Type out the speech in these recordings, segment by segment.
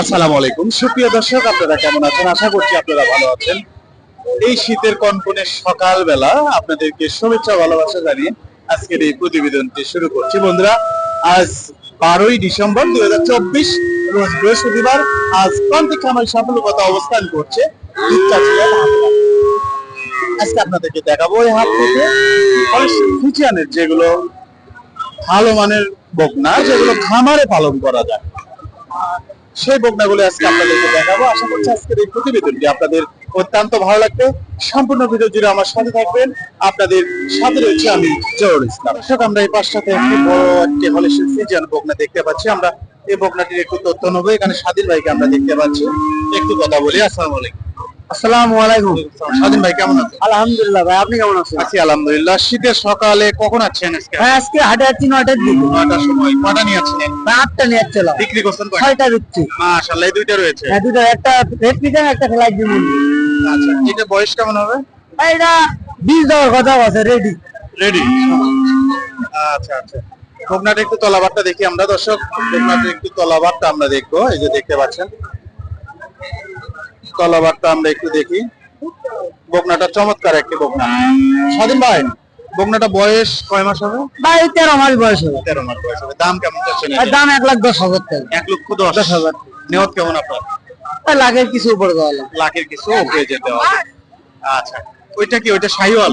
আসসালামু আলাইকুম। সুপ্রিয় দর্শক, আপনারা কেমন আছেন? আশা করছি আপনারা ভালো আছেন। এই শীতের কনকনে সকালবেলা আপনাদেরকে শুভেচ্ছা, ভালোবাসা জানিয়ে আজকের এই প্রতিবেদনটি শুরু করছি। বন্ধুরা, আজ বারোই ডিসেম্বর দুই হাজার চব্বিশ, রোজ বৃহস্পতিবার, আজ প্রান্তিক খামার সাফল্যকতা অবস্থান করছে আজকে আপনাদেরকে দেখাবো এই হাট থেকে। যেগুলো ভালো মানের বকনা, যেগুলো খামারে পালন করা যায়। সেই বকনাগুলো আজকে আপনাদেরকে দেখাবো। আশা করছি আজকের এই প্রতিবেদনটি আপনাদের অত্যন্ত ভালো লাগবে। সম্পূর্ণ ভিডিও জুড়ে আমার সাথে থাকবেন। আপনাদের সাথে রয়েছে আমি জহর ইসলাম। দর্শক, আমরা এই পাশটাতে একটি বড় একটি হলিস্টিন ফ্রিজিয়ান বকনা দেখতে পাচ্ছি। আমরা এই বকনাটির একটু তথ্য নেব। এখানে স্বাধীন ভাইকে আমরা দেখতে পাচ্ছি। একটু কথা বলি। আসসালাম আলাইকুম। আসসালামু আলাইকুম। স্বাধীন ভাই কেমন আছেন? আলহামদুলিল্লাহ ভাই আপনি কেমন আছেন? আছি আলহামদুলিল্লাহ। শীতের সকালে কখন আছেন আজকে? ভাই আজকে হাটে যাচ্ছি নয়টার দিকে। নয়টার সময়। কটা নিয়ে আছেন ভাই আটটা নিয়ে বিক্রি করছেন কয়টা? ছয়টা দিচ্ছি মাশাআল্লাহ এই দুইটা রয়েছে। হ্যাঁ দুটো একটা রেড একটা আচ্ছা এটা বয়স কেমন হবে? ভাই এটা বীজ দেওয়ার কথা আছে রেডি রেডি আচ্ছা আচ্ছা। একটু তলাবারটা দেখি আমরা দর্শক। একটু তলাবারটা আমরা দেখব এই যে দেখতে পাচ্ছেন। তলাবারটা আমরা একটু দেখি। বকনাটা চমৎকার একটি বকনা। স্বাধীন ভাই বকনাটা বয়স কয় মাস হবে? ভাই তেরো মাস বয়স হবে। তেরো মাস বয়স হবে। দাম কেমন চাচ্ছেন দাম এক লাখ দশ হাজার টাকা। এক লক্ষ দশ। হাজার নিয়ত কেমন আপনার? লাখের কিছু উপরে দেওয়া। লাখের কিছু হয়ে যেতে হবে আচ্ছা ওইটা কি? ওইটা শাহিওয়াল?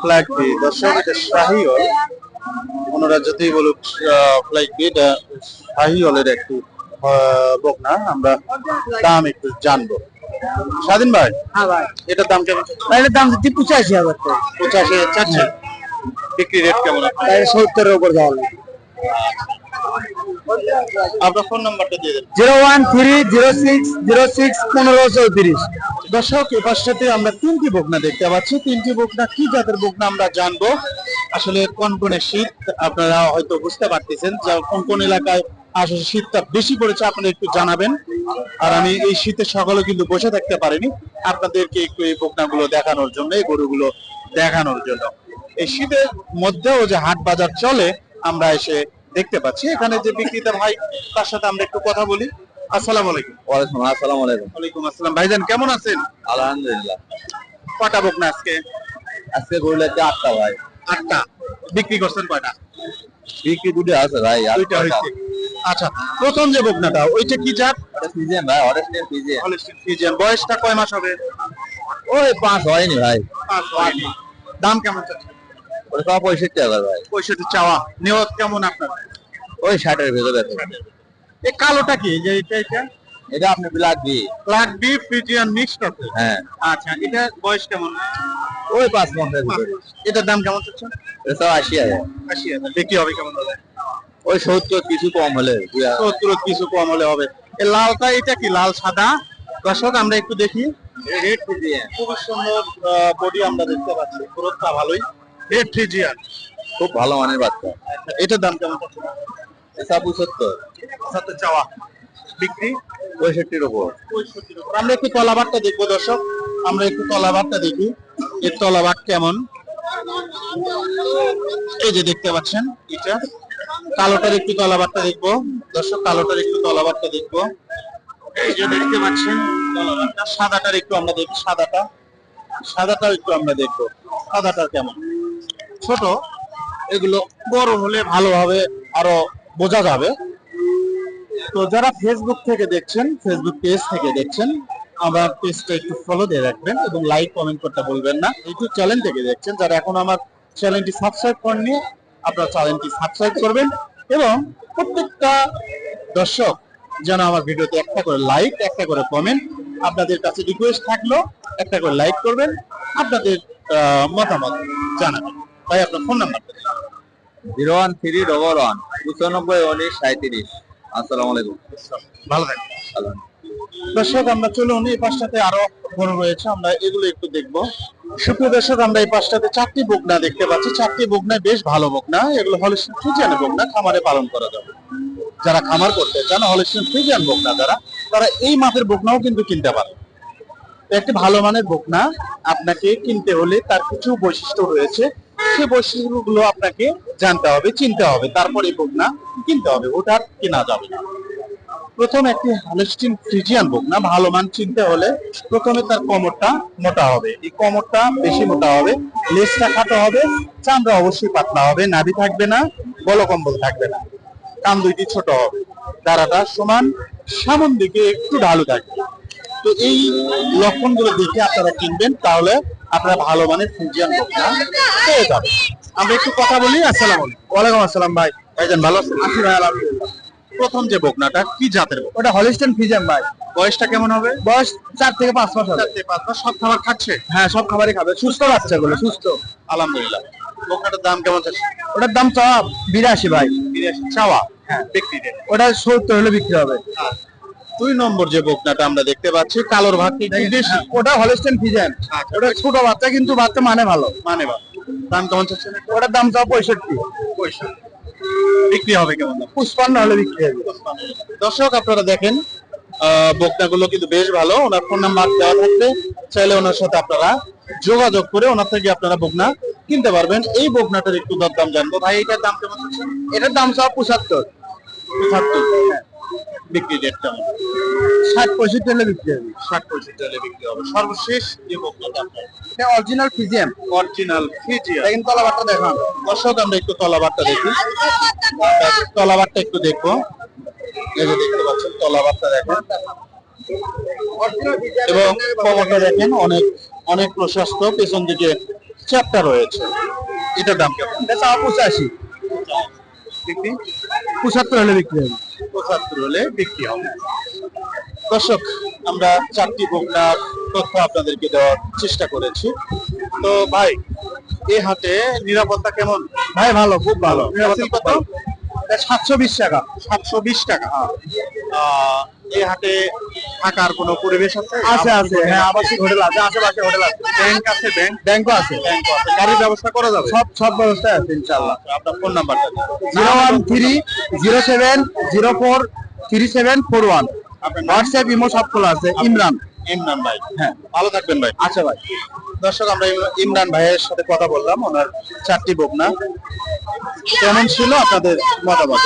ফ্ল্যাগ বি দর্শক এটা শাহিওয়াল। ওনারা যতই বলুক ফ্ল্যাগ বি এটা শাহিওয়ালের একটু বকনা আমরা দাম একটু জানব। স্বাধীন ভাই হ্যাঁ ভাই। এটার দাম কেমন? এটার দাম দিচ্ছি পঁচাশি হাজার পঁচাশি চাচ্ছে বিক্রি রেট কেমন? সত্তরের উপর লাগবে আপনার ফোন নাম্বারটা দিয়ে দেন। Zero one three zero six zero six পনেরো চৌত্রিশ। দর্শক এ পাশটাতে আমরা তিনটি বকনা দেখতে পাচ্ছি। তিনটি বকনা কি জাতের বকনা আমরা জানব? আসলে কোন কোন শীত আপনারা হয়তো বুঝতে পারতেছেন কোন কোন এলাকায় আসলে শীতটা বেশি পড়েছে আপনারা একটু জানাবেন। আর আমি এই শীতের সকালে কিন্তু বসে থাকতে পারিনি আপনাদেরকে একটু এই বকনাগুলো দেখানোর জন্য এই গরুগুলো দেখানোর জন্য। এই শীতের মধ্যেও যে হাট বাজার চলে আমরা এসে দেখতে পাচ্ছি। এখানে যে বিক্রেতা ভাই তার সাথে আমরা একটু কথা বলি। আসসালামু আলাইকুম। ওয়ালাইকুম আসসালামু আলাইকুম। ওয়ালাইকুম আসসালাম। ভাইজান কেমন আছেন? আলহামদুলিল্লাহ। কটা বোকনা আজকে? আজকে গরুলে আটটা ভাই। আটটা। বিক্রি করছেন কয়টা? বিক্রি দুটো আছে ভাই দুইটা হয়েছে। আচ্ছা প্রথম যে বকনাটা ওইটা কি জাত? সিজন ভাই অরেস্টের সিজন হলিস্টিন ফ্রিজিয়ান বয়সটা কয় মাস হবে? ওই পাঁচ হয়নি ভাই। পাঁচ হয়নি। দাম কেমন চাচ্ছে ওটা সব পঁয়ষট্টি হাজার ভাই। পঁয়ষট্টি চাওয়া। নিয়ত কেমন আপনার? ওই ষাটের ভেতরে এই কালোটা কি? যে এটা এটা এটা আপনি black B black B Friesian mixed আছে? হ্যাঁ। আচ্ছা এটা বয়স কেমন? ওই পাঁচ ভিতরে। এটার দাম কেমন চাচ্ছেন? এটা সব আশি হাজার। আশি হাজার। বিক্রি হবে কেমন হবে ওই সত্তর কিছু কম হলে। সত্তর কিছু কম হলে হবে। এই লালটা এটা কি লাল সাদা? দর্শক আমরা একটু দেখি। রেড ফ্রিজিয়ান খুবই সুন্দর বডি আমরা দেখতে পাচ্ছি। গ্রোথটা ভালোই। রেড ফ্রিজিয়ান খুব ভালো মানের বাচ্চা। এটার দাম কেমন এটা পঁচাত্তর সাথে চাওয়া। বিক্রি? পঁয়ষট্টির উপর। পঁয়ষট্টির উপর। আমরা একটু তলাবারটা দেখব দর্শক। আমরা একটু তলাবারটা দেখি। এর তলাবার কেমন? এই যে দেখতে পাচ্ছেন এটা। কালোটার একটু তলাবারটা দেখব। দর্শক, কালোটার একটু তলাবারটা দেখব। এই যে দেখতে পাচ্ছেন, তলাবারটা। সাদাটার একটু আমরা দেখি সাদাটা। সাদাটাও একটু আমরা দেখব, সাদাটার কেমন। ছোট, এগুলো বড় হলে ভালোভাবে আরও বোঝা যাবে। তো যারা ফেসবুক থেকে দেখছেন ফেসবুক পেজ থেকে দেখছেন, আমার পেজটা একটু ফলো দিয়ে রাখবেন এবং লাইক কমেন্ট করতে বলবেন না। ইউটিউব চ্যানেল থেকে দেখছেন, যারা এখন আমার চ্যানেলটি সাবস্ক্রাইব করেননি আপনার চ্যানেলটি সাবস্ক্রাইব করবেন এবং প্রত্যেকটা দর্শক যেন আমার ভিডিওতে একটা করে লাইক একটা করে কমেন্ট আপনাদের কাছে রিকোয়েস্ট থাকল একটা করে লাইক করবেন আপনাদের আহ, মতামত জানাবেন। ভাই আপনার phone number zero one three double one পঁচানব্বই উনিশ সাঁত্রিশ আসসালামু আলাইকুম। ভালো থাকবেন। দর্শক, আমরা চলুন, এই পাশটাতে আরও গরু রয়েছে, আমরা এগুলো একটু দেখব। সুপ্রিয় দর্শক, আমরা এই পাশটাতে চারটি বকনা দেখতে পাচ্ছি। চারটি বকনায় বেশ ভালো বকনা। এগুলো হলিস্টিন ফ্রিজিয়ান বকনা, খামারে পালন করা যাবে। যারা খামার করতে চান, হলিস্টিন ফ্রিজিয়ান বকনা যারা তারা এই মাপের বকনাও কিন্তু কিনতে পারে একটি ভালো মানের বকনা আপনাকে কিনতে হলে তার কিছু বৈশিষ্ট্য রয়েছে। সেই বৈশিষ্ট্যগুলো আপনাকে জানতে হবে, চিনতে হবে। তারপরে বকনা কিনতে হবে, ওটা কেনা যাবে না। প্রথম একটি হলস্টিন ফ্রিজিয়ান বুক না? ভালো মান চিনতে হলে প্রথমে তার কোমরটা মোটা হবে। এই কোমরটা বেশি মোটা হবে লেজটা খাটো হবে চামড়া অবশ্যই পাতলা হবে নাভি থাকবে না বলকম্বল থাকবে না। কান দুইটি ছোট হবে দাঁড়াটা সমান সামন দিকে একটু ঢালু থাকবে। তো এই লক্ষণগুলো দেখে আপনারা কিনবেন তাহলে আপনারা ভালো মানের ফ্রিজিয়ান বুকটা পেয়ে যাবেন। আমরা একটু কথা বলি আসসালামু আলাইকুম। ওয়ালাইকুম আসসালাম ভাই। ভাইজান ভালো আছেন? আছি ভাই আলহামদুলিল্লাহ। প্রথম যে বকনাটা কি জাতের বকনা? ওটা হলিস্টেন ফিজাম ভাই। বয়সটা কেমন হবে? বয়স চার থেকে পাঁচ মাস হবে। চার থেকে পাঁচ মাস সব খাবার খাচ্ছে? হ্যাঁ সব খাবারই খাবে। সুস্থ বাচ্চাগুলো সুস্থ। আলহামদুলিল্লাহ। বকনাটার দাম কেমন চাচ্ছে? ওটার দাম চা বিরাশি ভাই। বিরাশি চাওয়া? হ্যাঁ বিক্রি ওটা সত্তর হলে বিক্রি হবে। দুই নম্বর যে বকনাটা আমরা দেখতে পাচ্ছি কালোর কি বেশি। ওটা হলিস্টেন ফিজাম আচ্ছা, ওটা ছোট বাচ্চা কিন্তু বাচ্চা মানে ভালো। মানে বা দাম কেমন চাচ্ছে ওটার দাম চা পঁয়ষট্টি। পঁয়ষট্টি। বিক্রি হবে কেমন পুষ্পান পুষ্পান্ন হলে বিক্রি হবে। দর্শক আপনারা দেখেন আহ, বকনাগুলো কিন্তু বেশ ভালো। ওনার ফোন নাম্বার দেওয়া থাকবে চাইলে ওনার সাথে আপনারা যোগাযোগ করে ওনার থেকে আপনারা বকনা কিনতে পারবেন। এই বকনাটার একটু দরদাম জানব। ভাই এটার দাম কেমন এটার দাম সব পঁচাত্তর। পঁচাত্তর। বিক্রি রেট কেমন ষাট পঁয়ষট্টি হলে বিক্রি হবে। ষাট পঁয়ষট্টি হলে বিক্রি হবে। সর্বশেষ যে আপনার। এটা অরিজিনাল ফিজিয়াম অরিজিনাল ফিজিয়া কিন্তু তলাবারটা দেখান। দর্শক আমরা একটু তলাবারটা দেখি। তলাবারটা একটু দেখব। এই যে দেখতে পাচ্ছেন তলাবারটা দেখেন। এবং দেখেন অনেক অনেক প্রশস্ত পেছন দিকে চ্যাপটা রয়েছে। এটার দাম কেমন? পঁচাশি। পঁচাত্তর হলে বিক্রি হবে। পঁচাত্তর হলে বিক্রি হবে। দর্শক আমরা চারটি বকনার তথ্য আপনাদেরকে দেওয়ার চেষ্টা করেছি। তো ভাই এই হাটে নিরাপত্তা কেমন? ভাই ভালো খুব ভালো। নিরাপত্তা কত? সাতশো বিশ টাকা। সাতশো বিশ টাকা আহ, এই হাটে থাকার কোনো পরিবেশ আছে? আছে আছে। হ্যাঁ আবাসিক হোটেল আছে আশেপাশে হোটেল আছে। ব্যাংক আছে ব্যাংক? ব্যাংকও আছে। ব্যাংক আছে। গাড়ির ব্যবস্থা করা যাবে? সব সব ব্যবস্থা আছে ইনশাল্লাহ আচ্ছা, আপনার ফোন নাম্বারটা zero one three zero seven zero four three seven four one? WhatsApp imo সব খোলা আছে। ইমরান। ইমরান ভাই। হ্যাঁ। ভালো থাকবেন ভাই। আচ্ছা ভাই। দর্শক আমরা ইমরান ভাইয়ের সাথে কথা বললাম। ওনার চারটি বকনা। কেমন ছিল আপনাদের মতামত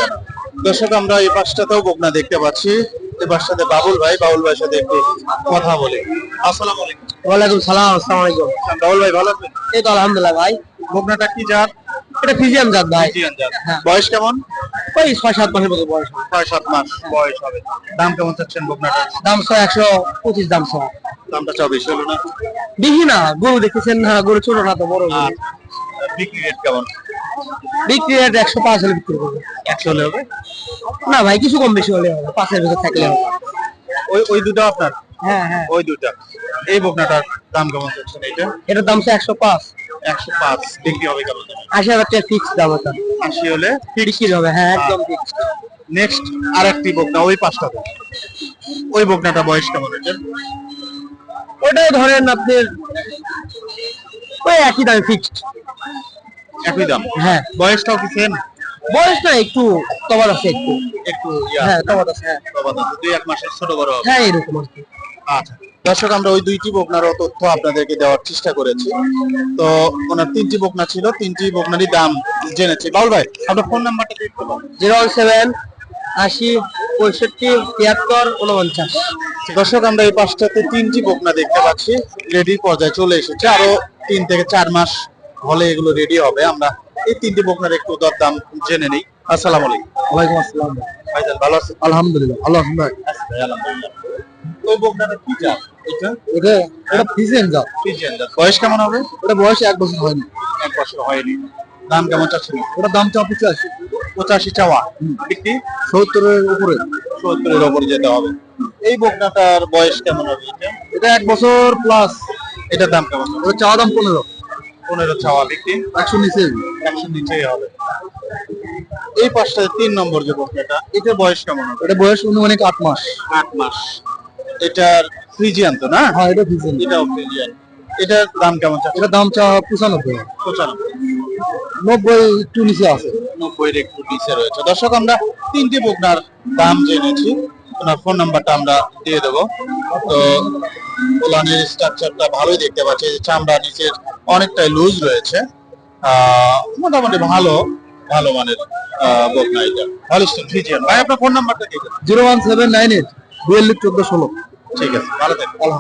দর্শক আমরা এই পাশটাতেও বকনা দেখতে পাচ্ছি। এই পাশটাতে বাবুল ভাই বাবুল ভাইয়ের সাথে একটু কথা বলি। আসসালামু আলাইকুম। ওয়ালাইকুম সালাম আসসালামু আলাইকুম। বাবুল ভাই ভালো আছেন? এই তো আলহামদুলিল্লাহ ভাই। বকনাটা কি জাত? এটা ফিজিয়াম জাত ভাই। জাত। হ্যাঁ। বয়স কেমন? ওই ছয় সাত মাসের মতো বয়স ছয় সাত মাস বয়স হবে। দাম কেমন চাচ্ছেন বকনাটার? দাম ছয় একশো পঁচিশ দাম ছয়। দামটা চাও বেশি হলো না? দেখি না গরু দেখেছেন না গরু ছোট না তো বড় গরু। বিক্রি রেট কেমন? বিক্রি রেট একশো পাঁচ হলে বিক্রি করব। একশো হলে হবে? না ভাই কিছু কম বেশি হলে হবে পাঁচের ভিতর থাকলে হবে। ওই ওই দুটো আপনার? হ্যাঁ হ্যাঁ। ওই দুটা। এই বকনাটার দাম কেমন চাচ্ছেন এইটা? এটার দাম হচ্ছে একশো পাঁচ। একশো পাঁচ। বিক্রি হবে কেমন? আশি হাজার টাকা ফিক্স দাম এটা আশি হলে বিক্রি হবে হ্যাঁ একদম ফিক্স নেক্সট আর একটি বকনা ওই পাঁচটাতে ওই বকনাটা বয়স কেমন এটা? ওটাই ধরেন আপনার ওই একই দামে ফিক্সড একই দাম। হ্যাঁ। বয়সটাও কি সেম বয়সটা একটু তবার আছে একটু। একটু হ্যাঁ তবার আছে হ্যাঁ। তফাৎ আছে, দুই এক মাসের ছোট বড় হবে। হ্যাঁ এরকম আর কি। আচ্ছা। দর্শক আমরা ওই দুইটি বকনারও তথ্য আপনাদেরকে দেওয়ার চেষ্টা করেছি। তো ওনার তিনটি বকনা ছিল তিনটি বকনারই দাম জেনেছি। বাউল ভাই আপনার ফোন নাম্বারটা দেখতে পাবেন জিরো সেভেন আশি পঁয়ষট্টি তিয়াত্তর উনপঞ্চাশ দর্শক আমরা এই পাঁচটাতে তিনটি বকনা দেখতে পাচ্ছি। রেডি পর্যায়ে চলে এসেছে। আরও তিন থেকে চার মাস হলে এগুলো রেডি হবে। আমরা এই তিনটি বকনার একটু দরদাম জেনে নিই। আসসালামু আলাইকুম। ওয়ালাইকুম আসসালাম। ভাইজান ভালো আছেন? আলহামদুলিল্লাহ আল্লাহ ভাই। ভাই, আলহামদুলিল্লাহ। ওই বকনাটা কি জাত? এটা? ওটা এটা ফিজিয়ান জাত। ফিজিয়ান জাত। বয়স কেমন হবে? বয়স এক বছর হয়নি। এক বছর হয়নি। দাম কেমন দাম পঁচাশি। পঁচাশি চাওয়া। বিক্রি? সত্তরের উপরে। সত্তরের ওপরে যেতে হবে। এই বকনাটার বয়স কেমন হবে এটা? এক বছর প্লাস এটার দাম কেমন? হবে ওটা চা দাম পনেরো। পনেরো চাওয়া বিক্রি। একশো নিচে একশো নিচেই হবে। এই পাঁচটায় তিন নম্বর যে বকনাটা এটার বয়স কেমন হবে? এটা বয়স অনুমানিক আট মাস। আট মাস। এটার ফ্রিজিয়ান তো না? হ্যাঁ এটা ফিজিয়ান এটাও ফ্রিজিয়ান। এটার দাম কেমন চাচ্ছে এটার দাম চা পঁচানব্বই। পঁচানব্বই। নব্বই একটু নিচে আছে। নব্বই একটু নিচে রয়েছে। দর্শক আমরা তিনটি বকনার দাম জেনেছি। ওনার ফোন নাম্বারটা আমরা দিয়ে দেবো। তো ওলানের স্ট্রাকচারটা ভালোই দেখতে পাচ্ছি। চামড়া নিচের অনেকটাই লুজ রয়েছে। আহ, মোটামুটি ভালো ভালো মানের বকনা এটা। ফ্রিজিয়ান ভাই আপনার ফোন নাম্বারটা কি? Zero one seven nine eight বিয়াল্লিশ চোদ্দ ষোলো। ঠিক আছে ভালো থাকবেন।